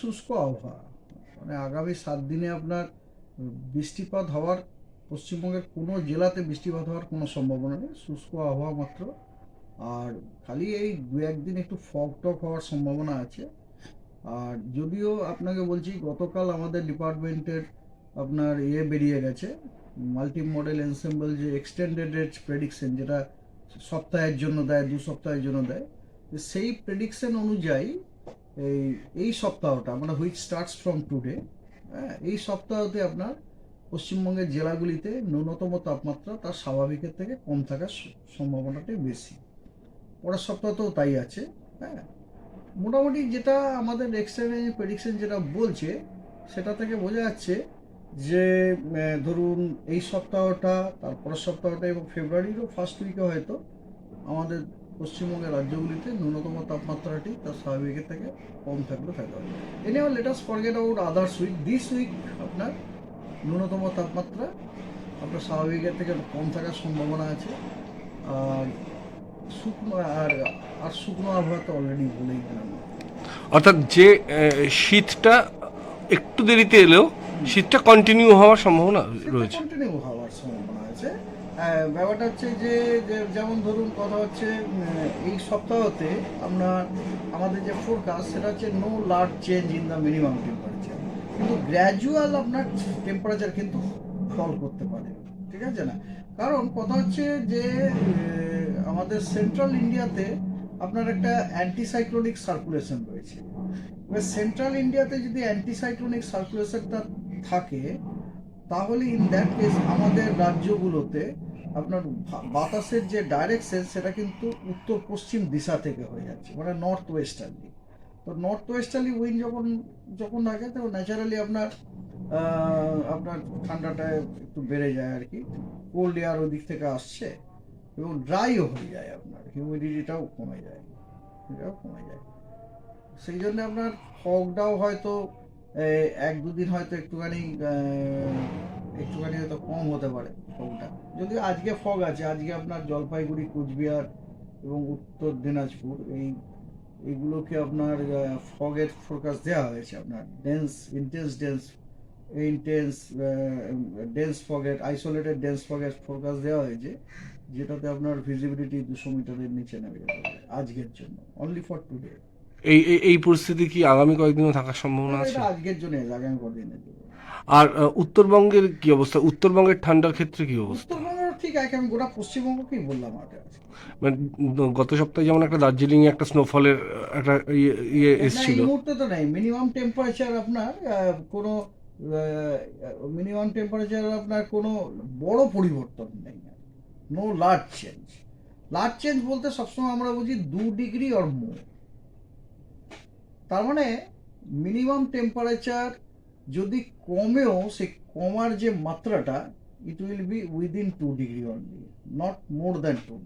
শুষ্ক আবহাওয়া। মানে আগামী সাত দিনে আপনার বৃষ্টিপাত হওয়ার, পশ্চিমবঙ্গের কোনো জেলাতে বৃষ্টিপাত হওয়ার কোনো সম্ভাবনা নেই, শুষ্ক আবহাওয়া মাত্র। আর খালি এই দু একদিন একটু ফগ টক হওয়ার সম্ভাবনা আছে। আর যদিও আপনাকে বলছি, গতকাল আমাদের ডিপার্টমেন্টের আপনার ইয়ে বেরিয়ে গেছে মাল্টি মডেল এনসেম্বল যে এক্সটেন্ডেড রেঞ্জ প্রেডিকশন, যেটা সপ্তাহের জন্য দেয়, দু সপ্তাহের জন্য দেয়, সেই প্রেডিকশন অনুযায়ী এই এই সপ্তাহটা মানে হুইচ স্টার্টস ফ্রম টুডে হ্যাঁ এই সপ্তাহতে আপনার পশ্চিমবঙ্গের জেলাগুলিতে ন্যূনতম তাপমাত্রা তার স্বাভাবিকের থেকে কম থাকার সম্ভাবনাটাই বেশি। পরের সপ্তাহতেও তাই আছে হ্যাঁ। মোটামুটি যেটা আমাদের এক্সটেন্ড প্রেডিকশন যেটা বলছে, সেটা থেকে বোঝা যাচ্ছে যে ধরুন এই সপ্তাহটা তারপরের সপ্তাহটা এবং ফেব্রুয়ারিরও ফার্স্ট উইকে হয়তো আমাদের পশ্চিমবঙ্গের রাজ্যগুলিতে ন্যূনতম তাপমাত্রাটি তার স্বাভাবিকের থেকে কম থাকলে থাকবে এনে আবার latest forget out others week this week আপনার ন্যূনতম তাপমাত্রা আপনার স্বাভাবিকের থেকে কম থাকার সম্ভাবনা আছে। আর শুকনো আর আর শুকনো আবহাওয়া তো অলরেডি বলেই গেলাম অর্থাৎ যে শীতটা একটু দেরিতে এলেও শীতটা কন্টিনিউ হওয়ার সম্ভাবনা রয়েছে। কন্টিনিউ হওয়ার সম্ভাবনা। ব্যাপারটা হচ্ছে যে, যে- যেমন ধরুন কথা হচ্ছে এই সপ্তাহতে আমরা, আমাদের যে ফোরকাস্ট সেটা হচ্ছে no large change in the minimum temperature কিন্তু গ্র্যাজুয়াল আপনার টেম্পারেচার কিন্তু ফল করতে পারে, ঠিক আছে না? কারণ কথা হচ্ছে যে আমাদের সেন্ট্রাল ইন্ডিয়াতে আপনার একটা অ্যান্টিসাইক্লোনিক সার্কুলেশন রয়েছে। এবার সেন্ট্রাল ইন্ডিয়াতে যদি অ্যান্টিসাইক্লোনিক সার্কুলেশনটা থাকে, তাহলে ইন দ্যাট কেস আমাদের রাজ্যগুলোতে আপনার বাতাসের যে ডাইরেকশন সেটা কিন্তু উত্তর পশ্চিম দিশা থেকে হয়ে যাচ্ছে মানে নর্থ ওয়েস্টার্লি তো নর্থ ওয়েস্টার্লি উইন্ড যখন যখন থাকে তো ন্যাচারালি আপনার আপনার ঠান্ডাটা একটু বেড়ে যায় আর কি। কোল্ড এয়ার ওই দিক থেকে আসছে এবং ড্রাইও হয়ে যায় আপনার হিউমিডিটিটাও কমে যায়, এটাও কমে যায়। সেই জন্য আপনার ফগটাও হয়তো এক দুদিন হয়তো একটুখানি একটুখানি হয়তো কম হতে পারে ফগটা যদি আজকে ফগ আছে, আজকে আপনার জলপাইগুড়ি, কুচবিহার এবং উত্তর দিনাজপুর, এই এইগুলোকে আপনার ফগের ফোরকাস্ট দেওয়া হয়েছে আপনার। Dense intense dense intense dense ফগের isolated dense ফগের ফোরকাস্ট দেওয়া হয়েছে, যেটাতে আপনার ভিজিবিলিটি দুশো মিটারের নিচে নেমে পারে আজকের জন্য অনলি ফর টুডে এই এই- এই পরিস্থিতি কি আগামী কয়েকদিনও থাকার সম্ভাবনা আছে? আজকের জন্য আগামী কদিনের জন্য। আর উত্তরবঙ্গের কি অবস্থা? উত্তরবঙ্গের ঠান্ডার ক্ষেত্রে কি অবস্থা? উত্তরবঙ্গ ঠিক আছে আমি গোটা পশ্চিমবঙ্গকেই বললাম আগে মানে গত সপ্তাহে যেমন একটা দার্জিলিং এ একটা স্নোফলের একটা ইয়ে ইয়ে এসেছিল এই মুহূর্তে তো নেই। মিনিমাম টেম্পারেচার আপনার কোনো মিনিমাম টেম্পারেচার আপনার কোনো বড় পরিবর্তন নেই no large change large change বলতে সবসময় আমরা বুঝি দু ডিগ্রি অর মোর তার মানে মিনিমাম টেম্পারেচার যদি কমেও সে কমার যে মাত্রাটা it will be within two degree only not more than two